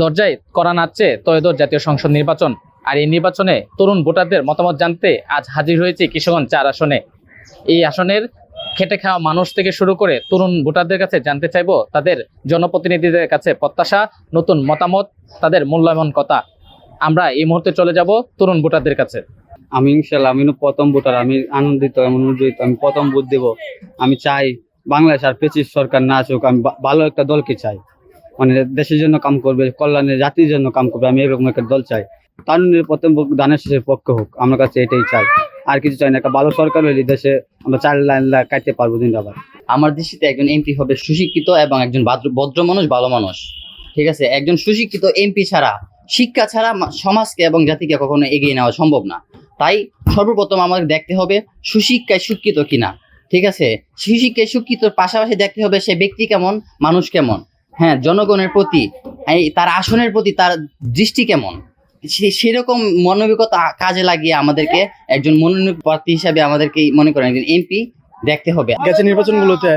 দরজায় করা নাচছে ত্রয়োদশ জাতীয় সংসদ নির্বাচন। আর এই নির্বাচনে তরুণ ভোটারদের মতামত জানতে আজ হাজির হয়েছে কিশোরগঞ্জ চার আসনে। এই আসনের খেটে খাওয়া মানুষ থেকে শুরু করে তরুণ ভোটারদের কাছে জানতে চাইব তাদের জনপ্রতিনিধিদের কাছে প্রত্যাশা, নতুন মতামত, তাদের মূল্যায়ন কথা। আমরা এই মুহূর্তে চলে যাব তরুণ ভোটারদের কাছে। আমি ইনশাল্লাহ আমি প্রথম ভোটার, আমি আনন্দিত, আমি প্রথম ভোট দেব। আমি চাই বাংলাদেশ আর পেচিস সরকার না আসুক আমি ভালো একটা দলকে চাই। মানে দেশের জন্য কাম করবে, কল্যাণের জাতির জন্য কাম করবে, আমি এরকম একটা দল চাই। তারুণের প্রথম দানের শেষের পক্ষে হোক, আমার কাছে এটাই চাই। আর কিছু চাই না, একটা ভালো সরকার হলে দেশে আমরা চার লাইন কাটতে পারব দিন আবার আমার দৃষ্টিতে একজন এমপি হবে সুশিক্ষিত এবং একজন ভদ্র- মানুষ, ভালো মানুষ। ঠিক আছে? একজন সুশিক্ষিত এমপি ছাড়া, শিক্ষা ছাড়া সমাজকে এবং জাতিকে কখনো এগিয়ে নেওয়া সম্ভব না। তাই সর্বপ্রথম আমাদের দেখতে হবে সুশিক্ষায় শিক্ষিত কিনা। ঠিক আছে? সুশিক্ষায় শিক্ষিতর পাশাপাশি দেখতে হবে সে ব্যক্তি কেমন, মানুষ কেমন। হ্যাঁ জনগণের প্রতি তার আসনের প্রতি তার দৃষ্টি কেমন? সেরকম মানবিকতা কাজে লাগিয়ে আমাদেরকে একজন মনোনয়ন প্রার্থী হিসাবে আমাদেরকে মনে করেন, একজন এমপি দেখতে হবে। গেছে নির্বাচনগুলোতে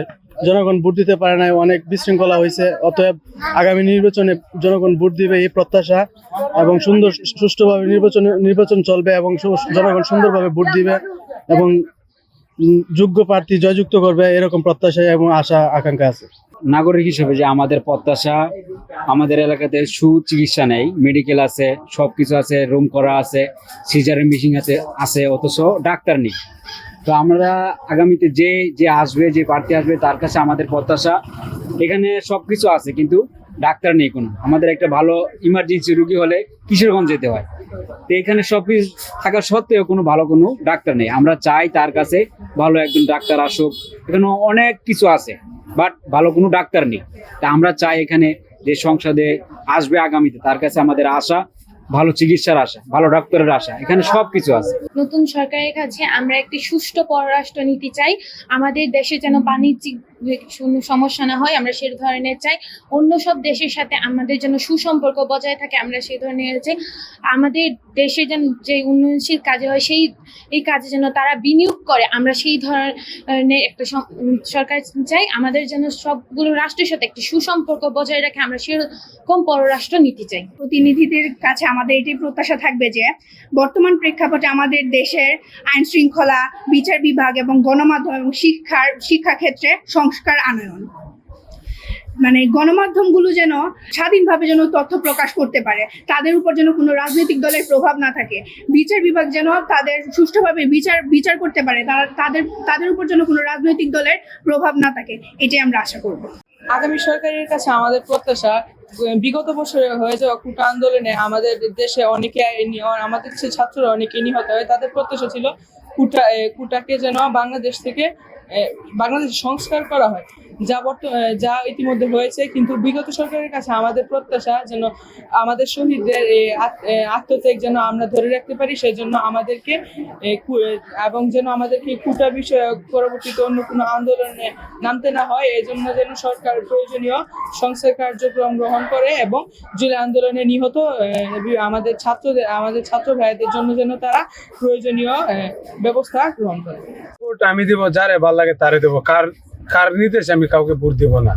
জনগণ ভোট দিতে পারে নাই, অনেক বিশৃঙ্খলা হয়েছে, অতএব আগামী নির্বাচনে জনগণ ভোট দিবে এই প্রত্যাশা এবং সুন্দর, সুষ্ঠুভাবে নির্বাচন নির্বাচন চলবে এবং জনগণ সুন্দরভাবে ভোট দিবে এবং যোগ্য প্রার্থী জয়যুক্ত করবে, এরকম প্রত্যাশা এবং আশা, আকাঙ্ক্ষা আছে। নাগরিক হিসেবে যে আমাদের প্রত্যাশা, আমাদের এলাকাতে সুচিকিৎসা নেই মেডিকেল আছে সব কিছু আছে রুম করা আছে সিজারের মেশিন আছে আছে, অথচ ডাক্তার নেই। তো আমরা আগামীতে যে যে আসবে, যে প্রার্থী আসবে, তার কাছে আমাদের প্রত্যাশা। এখানে সব কিছু আছে, কিন্তু ডাক্তার নেই কোনো। আমাদের একটা ভালো ইমার্জেন্সি রুগী হলে কিশোরগঞ্জ যেতে হয়। তো এখানে সব কিছু থাকা সত্ত্বেও কোনো ভালো কোনো ডাক্তার নেই। আমরা চাই তার কাছে ভালো একজন ডাক্তার আসুক। এখানে অনেক কিছু আছে বাট ভালো কোনো ডাক্তার নেই। তা আমরা চাই এখানে যে সংসদে আসবে আগামীতে, তার কাছে আমাদের আশা, ভালো চিকিৎসার আশা, ভালো ডাক্তারের আশা। এখানে সব কিছু আছে। নতুন সরকারের কাছে আমরা একটি সুষ্ঠু পররাষ্ট্র নীতি চাই। আমাদের দেশে যেন বাণিজ্যিক সমস্যা না হয়, আমরা সেই ধরনের চাই। অন্য সব দেশের সাথে আমাদের যেন সুসম্পর্ক বজায় থাকে, আমরা সেই ধরনের চাই। আমাদের দেশে যেন যে উন্নয়নশীল কাজে হয়, সেই, এই কাজে যেন তারা বিনিয়োগ করে, আমরা সেই ধরনের একটা সরকার চাই। আমাদের যেন সবগুলো রাষ্ট্রের সাথে একটি সুসম্পর্ক বজায় রাখে, আমরা সেরকম পররাষ্ট্র নীতি চাই। প্রতিনিধিদের কাছে আমাদের এটি প্রত্যাশা থাকবে যে, বর্তমান প্রেক্ষাপটে আমাদের দেশের আইন শৃঙ্খলা বিচার বিভাগ এবং গণমাধ্যম এবং শিক্ষার, শিক্ষাক্ষেত্রে সংস্কার আনয়ন। মানে গণমাধ্যমগুলো যেন স্বাধীনভাবে যেন তথ্য প্রকাশ করতে পারে, তাদের উপর যেন কোনো রাজনৈতিক দলের প্রভাব না থাকে। বিচার বিভাগ যেন তাদের সুষ্ঠুভাবে বিচার বিচার করতে পারে তারা তাদের তাদের উপর যেন কোনো রাজনৈতিক দলের প্রভাব না থাকে, এটাই আমরা আশা করব। আগামী সরকারের কাছে আমাদের প্রত্যাশা, বিগত বছরে হয়ে যাওয়া কুটা আন্দোলনে আমাদের দেশে অনেকে আমাদের ছাত্ররা অনেকে নিহত হয়, তাদের প্রত্যাশা ছিল কুটা কুটাকে যেন বাংলাদেশ থেকে বাংলাদেশ সংস্কার করা হয়। যা যা ইতিমধ্যে হয়েছে, কিন্তু বিগত সরকারের কাছে আমাদের প্রত্যাশা যেন আমাদের শহীদদের আত্মত্যাগ যেন আমরা ধরে রাখতে পারি সেই জন্য আমাদেরকে এবং যেন আমাদেরকে কুটা বিষয়ক পরবর্তীতে অন্য কোনো আন্দোলনে নামতে না হয় এই জন্য যেন সরকার প্রয়োজনীয় সংস্কার কার্যক্রম গ্রহণ করে এবং জুলাই আন্দোলনে নিহত আমাদের ছাত্রদের আমাদের ছাত্র ভাইদের জন্য যেন তারা প্রয়োজনীয় ব্যবস্থা গ্রহণ করে। আমি দেবো, যারে ভালো লাগে তারে দেবো। কার কার নির্দেশে আমি কাউকে ভোট দেবো না।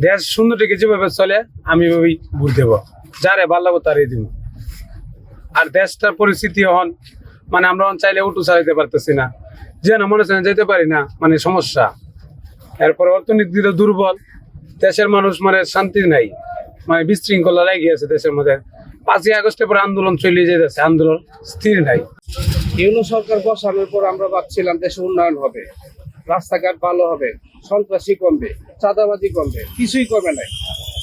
দেশ সুন্দর থেকে যেভাবে চলে, আমি ওই ভোট দেব। যারে ভালো লাগবো তারে দিব। আর দেশটার পরিস্থিতি হন মানে আমরা হন চাইলে উঠু চালাইতে পারতেছি না। যে না মনে হচ্ছে যেতে পারি না মানে সমস্যা। এরপর অর্থনীতিটা দুর্বল। দেশের মানুষ মানে শান্তি নাই। মানে বিশৃঙ্খলা লেগে আছে দেশের মধ্যে। পাঁচই আগস্টের পর আন্দোলন চলে যেতেছে আন্দোলন স্থির নাই। ইউনো সরকার বসানোর পর আমরা ভাবছিলাম দেশে উন্নয়ন হবে। রাস্তাঘাট ভালো হবে, সন্ত্রাসী কমবে, চাঁদাবাজি কমবে, কিছুই কমে নাই।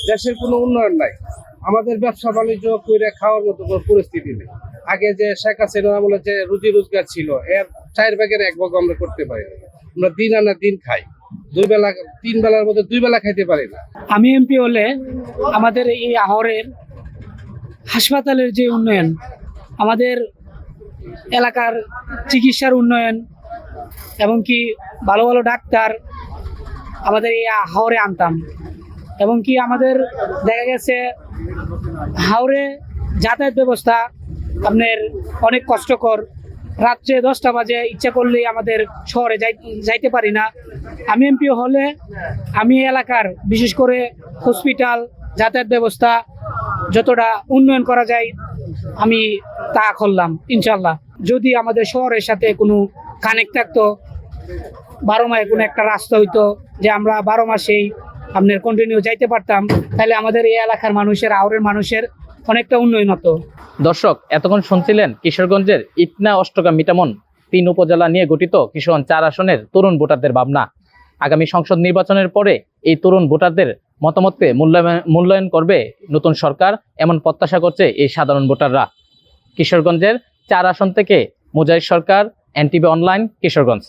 দেশের কোনো উন্নয়ন নাই। আমাদের ব্যবসা বাণিজ্য করে খাওয়ার মতো কোনো পরিস্থিতি নেই। আগে যে শেখ হাসিনা আমলে যে রুজি রোজগার ছিল, এর চার ভাগের এক ভাগ আমরা করতে পারি না। আমরা দিন আনা দিন খাই। দুই বেলা, তিন বেলার মধ্যে দুই বেলা খাইতে পারি না। আমি এমপি হলে আমাদের এই আহরের হাসপাতালের যে উন্নয়ন, আমাদের এলাকার চিকিৎসার উন্নয়ন এবং কি ভালো ভালো ডাক্তার আমাদের এই হাওড়ে আনতাম। এবং কি আমাদের দেখা গেছে হাওড়ে যাতায়াত ব্যবস্থা আপনার অনেক কষ্টকর। রাত্রে দশটা বাজে, ইচ্ছা করলেই আমাদের শহরে যাই যাইতে পারি না। আমি এমপি হলে আমি এলাকার, বিশেষ করে হসপিটাল, যাতায়াত ব্যবস্থা যতটা উন্নয়ন করা যায়, আমি তা করলাম ইনশাল্লাহ যদি আমাদের শহরের সাথে কোনো কানেক্ট থাকতো। বারো মাসে কোনো একটা রাস্তা হইতো যে আমরা বারো মাসেই আপনার কন্টিনিউ যাইতে পারতাম। তাহলে আমাদের এই এলাকার মানুষের আউরের মানুষের অনেকটা উন্নয়ন হতো। দর্শক, এতক্ষণ শুনছিলেন কিশোরগঞ্জের ইটনা অষ্টকা মিটামন, তিন উপজেলা নিয়ে গঠিত কিশোরগঞ্জ চার আসনের তরুণ ভোটারদের ভাবনা। আগামী সংসদ নির্বাচনের পরে এই তরুণ ভোটারদের মতামতকে মূল্যায়ন মূল্যায়ন করবে নতুন সরকার, এমন প্রত্যাশা করছে এই সাধারণ ভোটাররা। কিশোরগঞ্জের চার আসন থেকে মুজাহিদ সরকার এনটিভি অনলাইন কিশোরগঞ্জ।